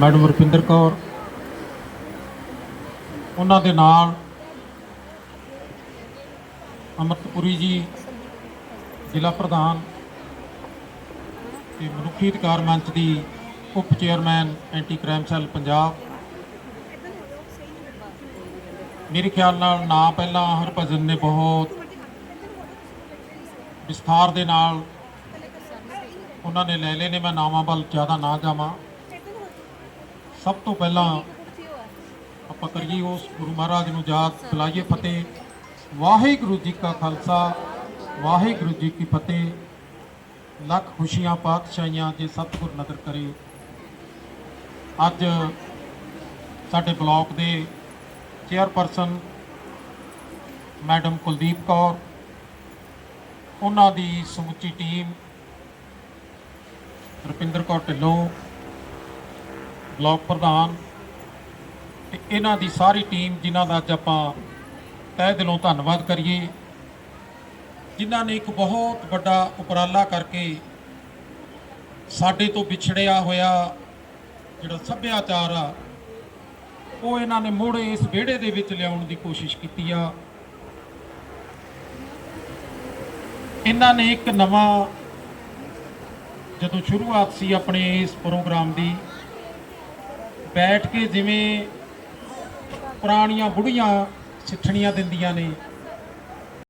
Madam Rupinder Kaur, ਉਹਨਾਂ ਦੇ ਨਾਲ ਅਮਰਤਪੁਰੀ ਜੀ, ਜ਼ਿਲ੍ਹਾ ਪ੍ਰਧਾਨ ਤੇ ਮਨੁੱਖੀ ਅਧਿਕਾਰ ਮੰਚ ਦੀ ਉਪ chairman anti crime cell Punjab. ਮੇਰੇ ਖਿਆਲ ਨਾਲ ਨਾ ਪਹਿਲਾਂ ਹਰਭਜਨ ਨੇ ਬਹੁਤ ਵਿਸਥਾਰ ਦੇ ਨਾਲ ਉਹਨਾਂ ਨੇ ਲੈ ਲਏ ਨੇ, ਮੈਂ ਨਾਵਾਂ ਵੱਲ ਜ਼ਿਆਦਾ ਨਾ ਜਾਵਾਂ। ਸਭ ਤੋਂ ਪਹਿਲਾਂ ਆਪਾਂ ਕਰੀਏ ਉਸ ਗੁਰੂ ਮਹਾਰਾਜ ਨੂੰ ਯਾਦ ਬੁਲਾਈਏ ਫਤਿਹ। ਵਾਹਿਗੁਰੂ ਜੀ ਕਾ ਖਾਲਸਾ, ਵਾਹਿਗੁਰੂ ਜੀ ਕੀ ਫਤਿਹ। ਲੱਖ ਖੁਸ਼ੀਆਂ ਪਾਤਸ਼ਾਹੀਆਂ ਜੇ ਸਤਿਗੁਰ ਨਦਰ ਕਰੇ। ਅੱਜ ਸਾਡੇ ਬਲਾਕ ਦੇ ਚੇਅਰਪਰਸਨ ਮੈਡਮ ਕੁਲਦੀਪ ਕੌਰ, ਉਹਨਾਂ ਦੀ ਸਮੁੱਚੀ ਟੀਮ ਰੁਪਿੰਦਰ ਕੌਰ ਢਿੱਲੋਂ, ਬਲਾਕ ਪ੍ਰਧਾਨ ਤੇ ਇਹਨਾਂ ਦੀ ਸਾਰੀ ਟੀਮ ਜਿਨ੍ਹਾਂ ਦਾ ਅੱਜ ਆਪਾਂ ਤਹਿ ਦਿਲੋਂ ਧੰਨਵਾਦ ਕਰੀਏ, ਜਿਨ੍ਹਾਂ ਨੇ ਇੱਕ ਬਹੁਤ ਵੱਡਾ ਉਪਰਾਲਾ ਕਰਕੇ ਸਾਡੇ ਤੋਂ ਵਿਛੜਿਆ ਹੋਇਆ ਜਿਹੜਾ ਸੱਭਿਆਚਾਰ ਆ, ਉਹ ਇਹਨਾਂ ਨੇ ਮੁੜ ਇਸ ਵਿਹੜੇ ਦੇ ਵਿੱਚ ਲਿਆਉਣ ਦੀ ਕੋਸ਼ਿਸ਼ ਕੀਤੀ ਆ। ਇਹਨਾਂ ਨੇ ਇੱਕ ਨਵਾਂ ਜਦੋਂ ਸ਼ੁਰੂਆਤ ਸੀ ਆਪਣੇ ਇਸ ਪ੍ਰੋਗਰਾਮ ਦੀ, ਬੈਠ ਕੇ ਜਿਵੇਂ ਪੁਰਾਣੀਆਂ ਬੁੜੀਆਂ ਸਿੱਠਣੀਆਂ ਦਿੰਦੀਆਂ ਨੇ